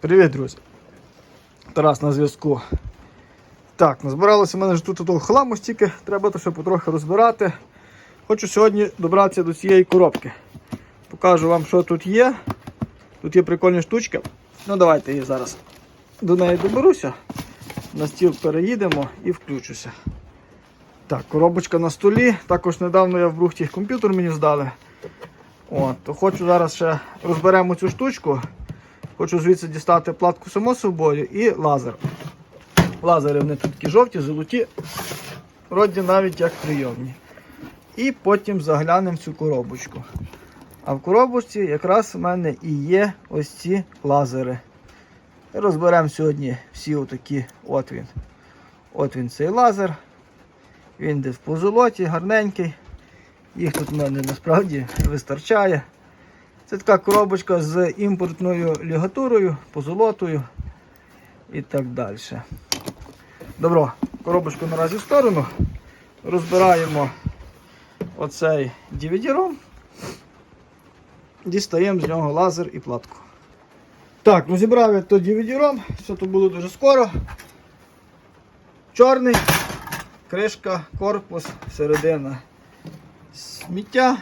Привіт, друзі. Тарас на зв'язку. Так, назбиралося в мене ж тут того хламу стільки, треба то ще потрохи розбирати. Хочу сьогодні добратися до цієї коробки. Покажу вам, що тут є. Тут є прикольні штучки. Ну давайте я зараз до неї доберуся. На стіл переїдемо і включуся. Так, коробочка на столі. Також недавно я в брухті комп'ютер мені здали. От, то хочу зараз ще розберемо цю штучку. Хочу звідси дістати платку само собою і лазер. Лазери вони тут такі жовті, золоті, вроді навіть як прийомні. І потім заглянемо цю коробочку. А в коробочці якраз в мене і є ось ці лазери. Розберемо сьогодні всі отакі. От він. От він цей лазер. Він десь по золоті, гарненький. Їх тут в мене насправді вистачає. Це така коробочка з імпортною лігатурою, позолотою і так далі. Добро, коробочку наразі в сторону. Розбираємо оцей DVD-ROM. Дістаємо з нього лазер і платку. Так, ну зібрав я то DVD-ROM, все тут було дуже скоро. Чорний, кришка, корпус, середина сміття,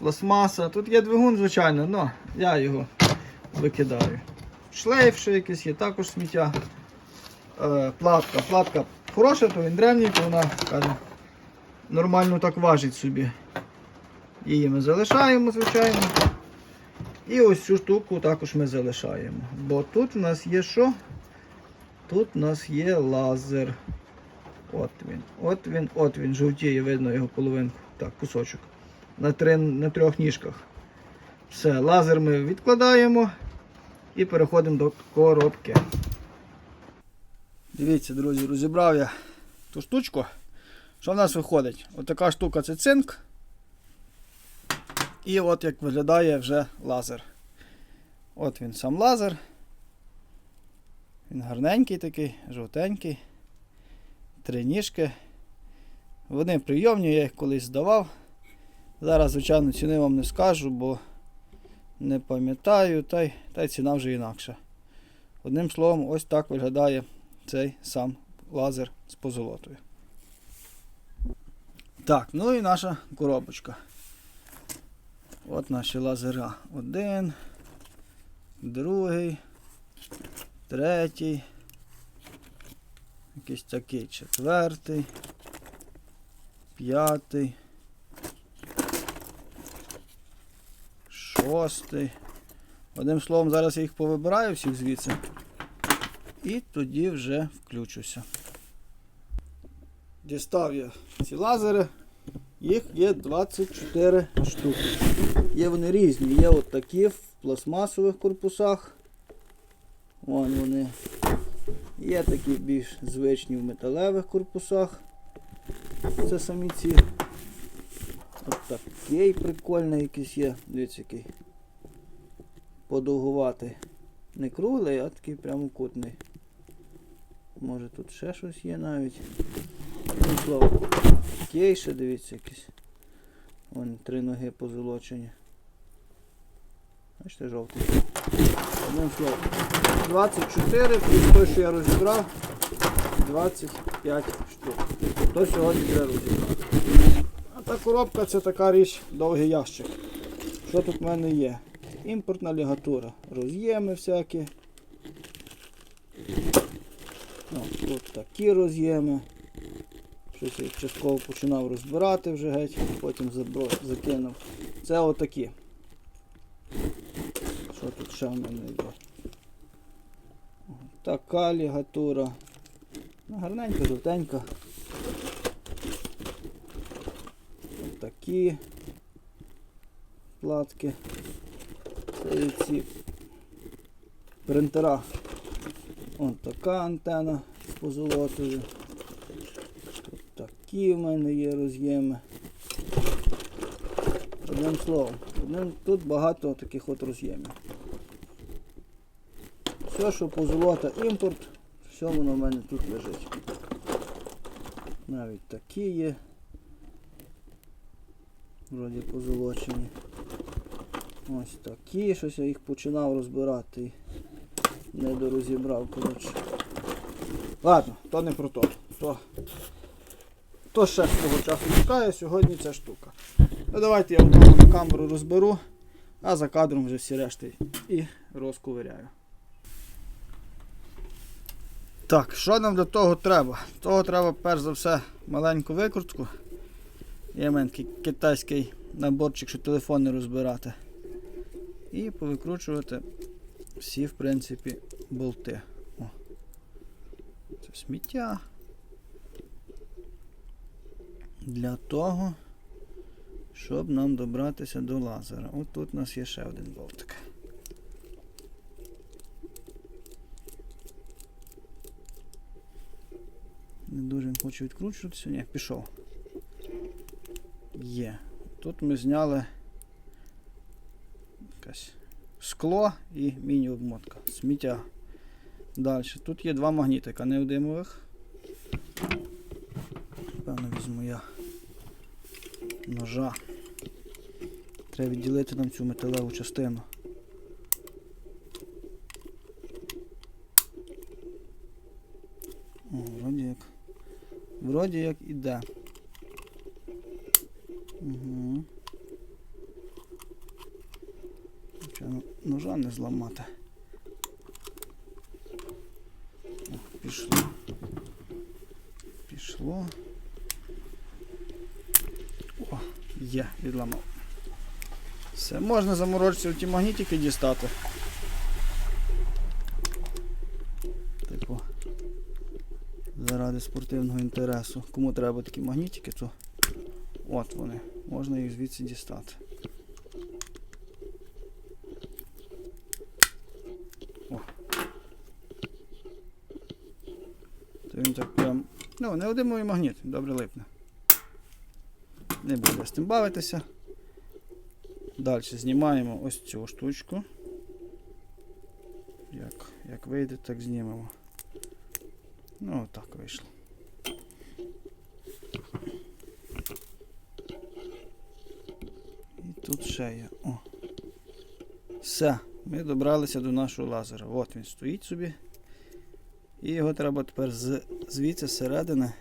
пластмаса. Тут є двигун, звичайно, але я його викидаю. Шлейф ще якийсь є, також сміття. Е, платка. Платка хороша, то він древній, то вона каже, нормально так важить собі. Її ми залишаємо, звичайно. І ось цю штуку також ми залишаємо. Бо тут в нас є що? Тут у нас є лазер. От він, от він, от він, жовтіє, видно його половинку. Так, кусочок. На, три, на трьох ніжках. Все, лазер ми відкладаємо і переходимо до коробки. Дивіться, друзі, розібрав я ту штучку. Що в нас виходить? Отака штука це цинк. І от як виглядає вже лазер. От він сам лазер. Він гарненький такий, жовтенький. Три ніжки. Вони прийомні, я їх колись здавав. Зараз, звичайно, ціни вам не скажу, бо не пам'ятаю, та й, та й ціна вже інакша. Одним словом, ось так виглядає цей сам лазер з позолотою. Так, ну і наша коробочка. От наші лазера. Один, другий, третій. Якийсь такий четвертий, п'ятий, шостий. Одним словом, зараз я їх повибираю всіх звідси. І тоді вже включуся. Дістав я ці лазери. Їх є 24 штуки. Є вони різні. Є от такі в пластмасових корпусах. Вон вони. Є такі більш звичні в металевих корпусах. Це самі ці. От такий прикольний якийсь є. Дивіться який. Подовгуватий. Не круглий, а такий прямокутний. Може тут ще щось є навіть. Слово. Такий ще дивіться якийсь. Вон три ноги позолочені. Бачите, жовтий. Одним словом. 24 плюс той, що я розібрав, 25 штук. То сьогодні треба розібрати. А та коробка це така річ, довгий ящик. Що тут в мене є? Імпортна лігатура. Роз'єми всякі. Ну, тут такі роз'єми. Щось я частково починав розбирати вже геть, потім закинув. Це отакі. Що тут ще в мене є? Така лігатура. Ну, гарненька, жовтенька. Такі платки. Ці принтера. Ось така антена позолотою. Такі в мене є роз'єми. Одним словом, одним, тут багато таких от роз'ємів. Все, що позолота імпорт, все воно в мене тут лежить. Навіть такі є. Вроді позолочені. Ось такі, щось я їх починав розбирати. Не дорозібрав, коротше. Ладно, то не про то. То, то ще свого часу чекає, сьогодні ця штука. Ну давайте я одного камеру розберу, а за кадром вже всі решти і розковиряю. Так, що нам для того треба? Того треба перш за все маленьку викрутку. Є в мене китайський наборчик, що телефон не розбирати. І повикручувати всі, в принципі, болти. О. Це сміття. Для того, щоб нам добратися до лазера. От тут у нас є ще один болтик. Не дуже хоче відкручуватися. Ні, пішов. Є. Тут ми зняли якась скло і міні-обмотка. Сміття. Далі. Тут є два магнітика неодимових. Певно, візьму я ножа. Треба відділити нам цю металеву частину. О, вроді як. Вроді як іде. Угу. Звичайно, ножа не зламати. Пішло. Пішло. О, є, відламав. Все, можна заморочитися ті магнітики дістати. Типу. Заради спортивного інтересу. Кому треба такі магнітики, то от вони. Можна їх звідси дістати. О. То він так прям. Ну, неодимовий магніт, добре липне. Не буде з тим бавитися. Далі знімаємо ось цю штучку. Як, як вийде, так знімемо. Ну, так вийшло. І тут ще є. О. Все, ми добралися до нашого лазера. От він стоїть собі. І його треба тепер з, звідси зсередини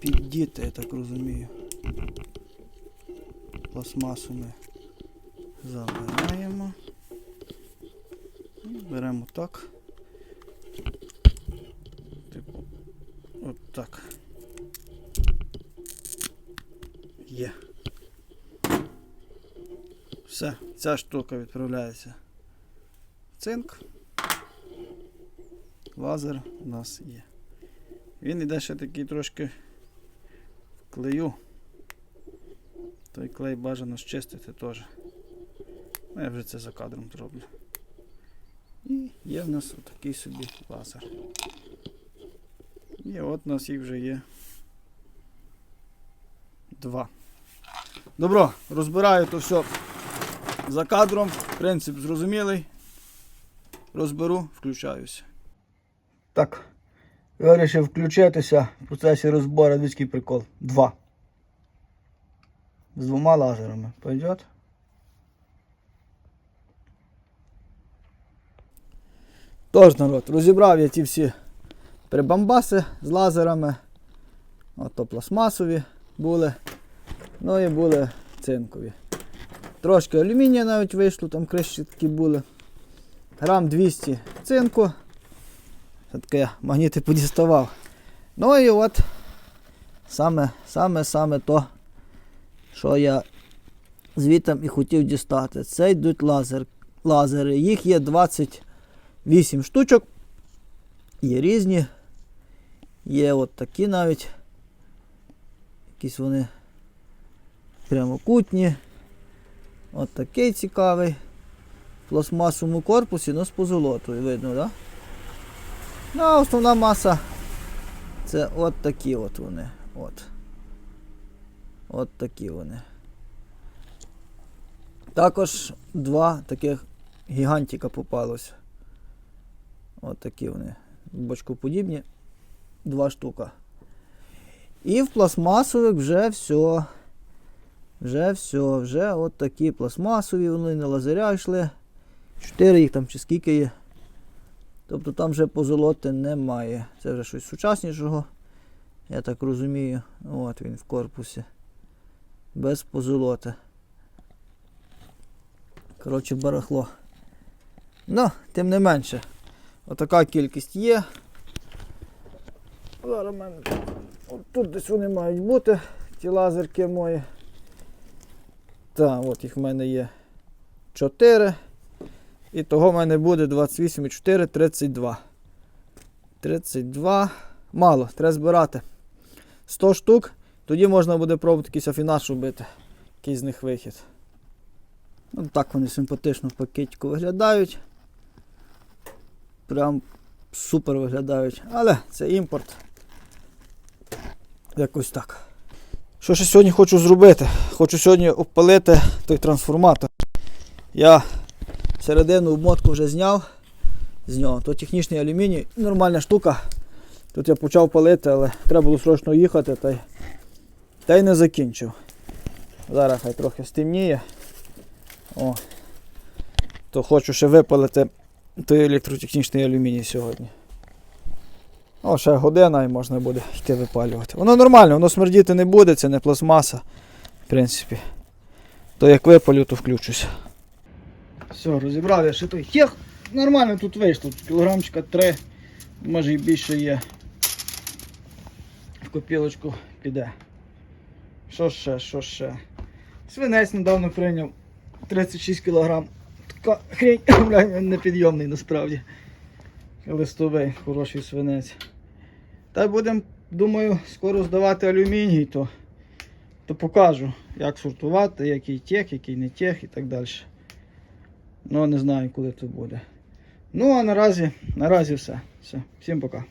піддіти, я так розумію. Пластмасу ми забираємо. І Беремо так. Типу, от так. Є. Все, ця штука відправляється в цинк. Лазер у нас є. Він іде ще такий трошки в клею. Той клей бажано зчистити теж. Ну, я вже це за кадром зроблю. І є в нас отакий собі лазер. І от у нас їх вже є два. Добро, розбираю то все за кадром. Принцип зрозумілий. Розберу, включаюся. Так. Вирішив включитися в процесі розбору людський прикол. Два. З двома лазерами. Пойдет? Тож, народ, розібрав я ті всі прибамбаси з лазерами. Ото пластмасові були. Ну і були цинкові. Трошки алюмінія навіть вийшло, там кришки такі були. Грам 200 цинку. Все-таки я магніти подіставав. Ну і от саме саме саме то, що я звітом і хотів дістати. Це йдуть лазер, лазери. Їх є 28 штучок. Є різні. Є от такі навіть. Якісь вони прямокутні. От такий цікавий. В пластмасовому корпусі, ну з позолотою видно, так? Да? Ну, а основна маса це от такі от вони. От. От такі вони. Також два таких гігантика попалося. От такі вони. Бочкоподібні. Два штука. І в пластмасових вже все. Вже все, вже от такі пластмасові, вони на лазаря йшли. Чотири їх там чи скільки є. Тобто там вже позолоти немає. Це вже щось сучаснішого. Я так розумію. От він в корпусі. Без позолоти. Коротше, барахло. Ну, тим не менше. Отака кількість є. Зараз мене от тут десь вони мають бути, ті лазерки мої. Так, от їх в мене є 4. І того в мене буде 28,4, 32. 32. Мало, треба збирати. 100 штук. Тоді можна буде пробувати якийсь афінаж робити. Якийсь з них вихід. Ну, так вони симпатично в пакетику виглядають. Прям супер виглядають. Але це імпорт. Якось так. Що ще сьогодні хочу зробити? Хочу сьогодні обпалити той трансформатор. Я середину обмотку вже зняв з нього. То технічний алюміній, нормальна штука. Тут я почав палити, але треба було срочно їхати та й, та й не закінчив. Зараз хай трохи стемніє. О. То хочу ще випалити той електротехнічний алюміній сьогодні. О, ще година і можна буде йти випалювати. Воно нормально, воно смердіти не буде, це не пластмаса. В принципі. То як випалю, то включуся. Все, розібрав я ще той. Нормально тут вийшло. Тут кілограмчика 3, може і більше є. В копілочку піде. Що ще, що ще? Свинець недавно прийняв 36 кг. Така хрень, він непідйомний насправді. Листовий, хороший свинець. Та будемо, думаю, скоро здавати алюміній, то, то покажу, як сортувати, який тех, який не тех і так далі. Ну, не знаю, коли це буде. Ну, а наразі, наразі все. все. Всім пока.